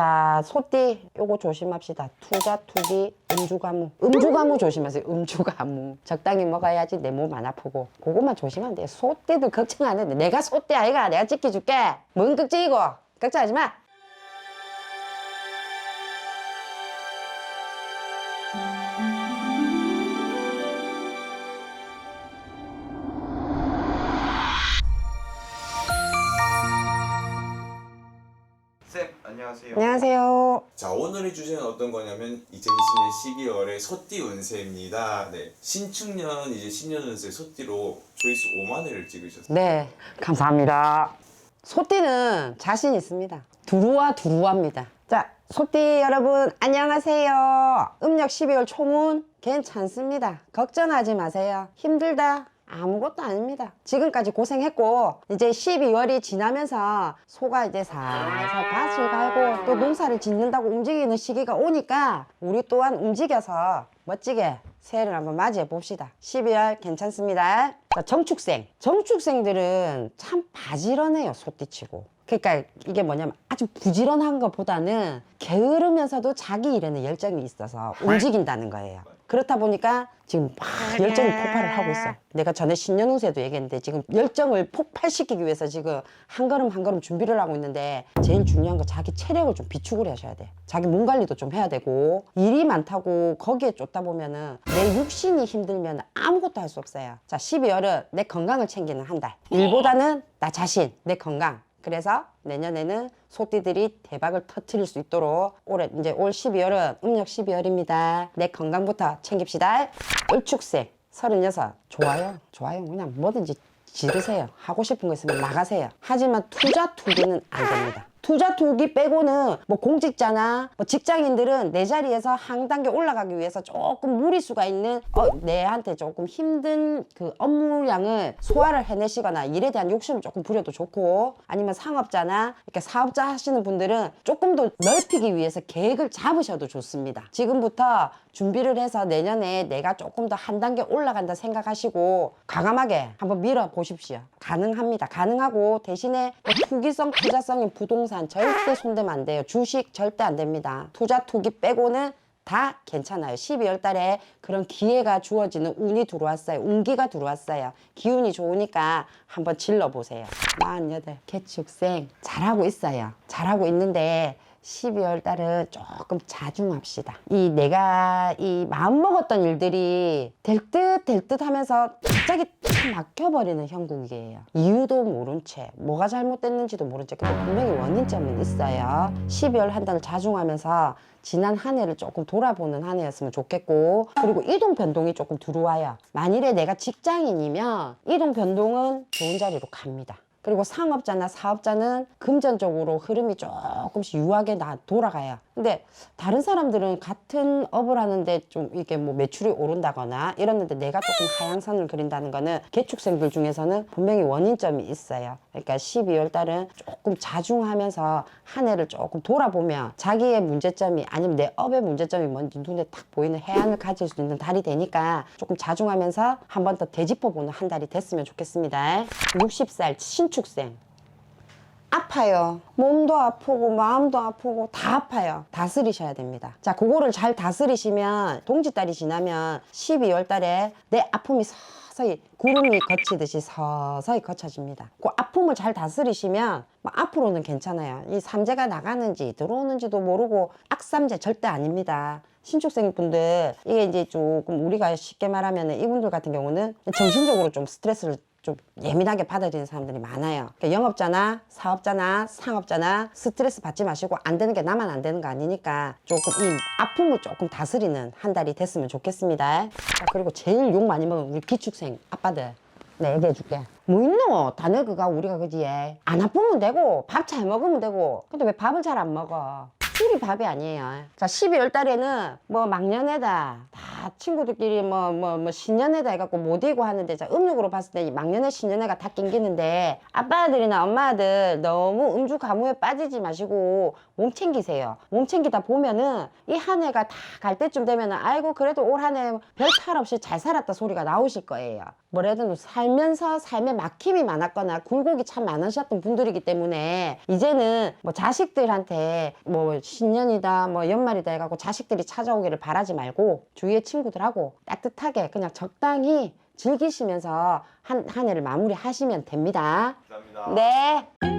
자, 소띠 요거 조심합시다. 투자, 투기, 음주가무. 음주가무 조심하세요. 음주가무. 적당히 먹어야지 내 몸 안 아프고. 그것만 조심하면 돼요. 소띠도 걱정 안 해도 돼. 내가 소띠 아이가 내가 지켜줄게. 뭔 걱정이고. 걱정하지 마. 안녕하세요. 안녕하세요. 자 오늘의 주제는 어떤 거냐면 2020년 12월의 소띠 운세입니다. 네 신축년 이제 신년 운세 소띠로 조회수 5만 회를 찍으셨어요. 네, 감사합니다. 소띠는 자신 있습니다. 두루와 두루합니다. 자, 소띠 여러분 안녕하세요. 음력 12월 총운 괜찮습니다. 걱정하지 마세요. 힘들다. 아무것도 아닙니다. 지금까지 고생했고 이제 12월이 지나면서 소가 이제 살살 밭을 갈고 또 농사를 짓는다고 움직이는 시기가 오니까 우리 또한 움직여서 멋지게 새해를 한번 맞이해 봅시다. 12월 괜찮습니다. 자, 정축생. 정축생들은 참 바지런해요, 소띠치고. 그러니까 이게 뭐냐면 아주 부지런한 것보다는 게으르면서도 자기 일에는 열정이 있어서 움직인다는 거예요. 그렇다 보니까 지금 막 열정이 폭발을 하고 있어. 내가 전에 신년운세도 얘기했는데 지금 열정을 폭발시키기 위해서 지금 한 걸음 한 걸음 준비를 하고 있는데 제일 중요한 거 자기 체력을 좀 비축을 하셔야 돼. 자기 몸 관리도 좀 해야 되고 일이 많다고 거기에 쫓다 보면은 내 육신이 힘들면 아무것도 할 수 없어요. 자, 12월은 내 건강을 챙기는 한 달. 일보다는 나 자신, 내 건강. 그래서 내년에는 소띠들이 대박을 터트릴 수 있도록 올해 이제 올 12월은 음력 12월입니다. 내 건강부터 챙깁시다. 을축생 36 좋아요. 좋아요. 그냥 뭐든지 지르세요. 하고 싶은 거 있으면 나가세요. 하지만 투자 투기는 안 됩니다. 투자 투기 빼고는 뭐 공직자나 뭐 직장인들은 내 자리에서 한 단계 올라가기 위해서 조금 무리수가 있는 어, 내한테 조금 힘든 그 업무량을 소화를 해내시거나 일에 대한 욕심을 조금 부려도 좋고 아니면 상업자나 이렇게 사업자 하시는 분들은 조금 더 넓히기 위해서 계획을 잡으셔도 좋습니다. 지금부터 준비를 해서 내년에 내가 조금 더 한 단계 올라간다 생각하시고 과감하게 한번 밀어 보십시오. 가능합니다. 가능하고 대신에 뭐 투기성, 투자성인 부동산 절대 손대면 안 돼요. 주식 절대 안 됩니다. 투자, 투기 빼고는 다 괜찮아요. 12월 달에 그런 기회가 주어지는 운이 들어왔어요. 운기가 들어왔어요. 기운이 좋으니까 한번 질러보세요. 48 개축생 잘하고 있어요. 잘하고 있는데 12월 달은 조금 자중합시다. 이 내가 이 마음 먹었던 일들이 될 듯 될 듯 하면서 갑자기 탁 막혀버리는 형국이에요. 이유도 모른 채, 뭐가 잘못됐는지도 모른 채, 근데 분명히 원인점은 있어요. 12월 한 달을 자중하면서 지난 한 해를 조금 돌아보는 한 해였으면 좋겠고, 그리고 이동 변동이 조금 들어와요. 만일에 내가 직장인이면 이동 변동은 좋은 자리로 갑니다. 그리고 상업자나 사업자는 금전적으로 흐름이 조금씩 유하게 나 돌아가요. 근데 다른 사람들은 같은 업을 하는데 좀 이게 뭐 매출이 오른다거나 이랬는데 내가 조금 하향선을 그린다는 거는 개축생들 중에서는 분명히 원인점이 있어요. 그러니까 12월 달은 조금 자중하면서 한 해를 조금 돌아보면 자기의 문제점이 아니면 내 업의 문제점이 뭔지 눈에 탁 보이는 해안을 가질 수 있는 달이 되니까 조금 자중하면서 한 번 더 되짚어보는 한 달이 됐으면 좋겠습니다. 60살 신축 생 아파요. 몸도 아프고 마음도 아프고 다 아파요. 다스리셔야 됩니다. 자, 그거를 잘 다스리시면 동짓달이 지나면 12월 달에 내 아픔이 서서히 구름이 거치듯이 서서히 거쳐집니다. 그 아픔을 잘 다스리시면 뭐 앞으로는 괜찮아요. 이 삼재가 나가는지 들어오는지도 모르고 악삼재 절대 아닙니다. 신축생 분들 이게 이제 조금 우리가 쉽게 말하면 이분들 같은 경우는 정신적으로 좀 스트레스를 좀 예민하게 받아들이는 사람들이 많아요. 그러니까 영업자나 사업자나 상업자나 스트레스 받지 마시고 안 되는 게 나만 안 되는 거 아니니까 조금 이 아픔을 조금 다스리는 한 달이 됐으면 좋겠습니다. 자, 그리고 제일 욕 많이 먹은 우리 기축생 아빠들. 내 얘기해 줄게. 뭐 있노? 다 늙어가 우리가 그지? 안 아프면 되고 밥 잘 먹으면 되고 근데 왜 밥을 잘 안 먹어? 술이 밥이 아니에요. 자, 12월 달에는 뭐 막년회다. 다 친구들끼리 뭐, 뭐, 뭐 신년회다 해갖고 못 이고 하는데, 자, 음력으로 봤을 때 이 막년회, 신년회가 다 낑기는데, 아빠들이나 엄마들 너무 음주 가무에 빠지지 마시고 몸 챙기세요. 몸 챙기다 보면은 이 한 해가 다 갈 때쯤 되면은, 아이고, 그래도 올 한 해 별 탈 없이 잘 살았다 소리가 나오실 거예요. 뭐래도 살면서 삶에 막힘이 많았거나 굴곡이 참 많으셨던 분들이기 때문에 이제는 뭐 자식들한테 뭐 신년이다 뭐 연말이다 해갖고 자식들이 찾아오기를 바라지 말고 주위의 친구들하고 따뜻하게 그냥 적당히 즐기시면서 한, 한 해를 마무리하시면 됩니다. 감사합니다. 네.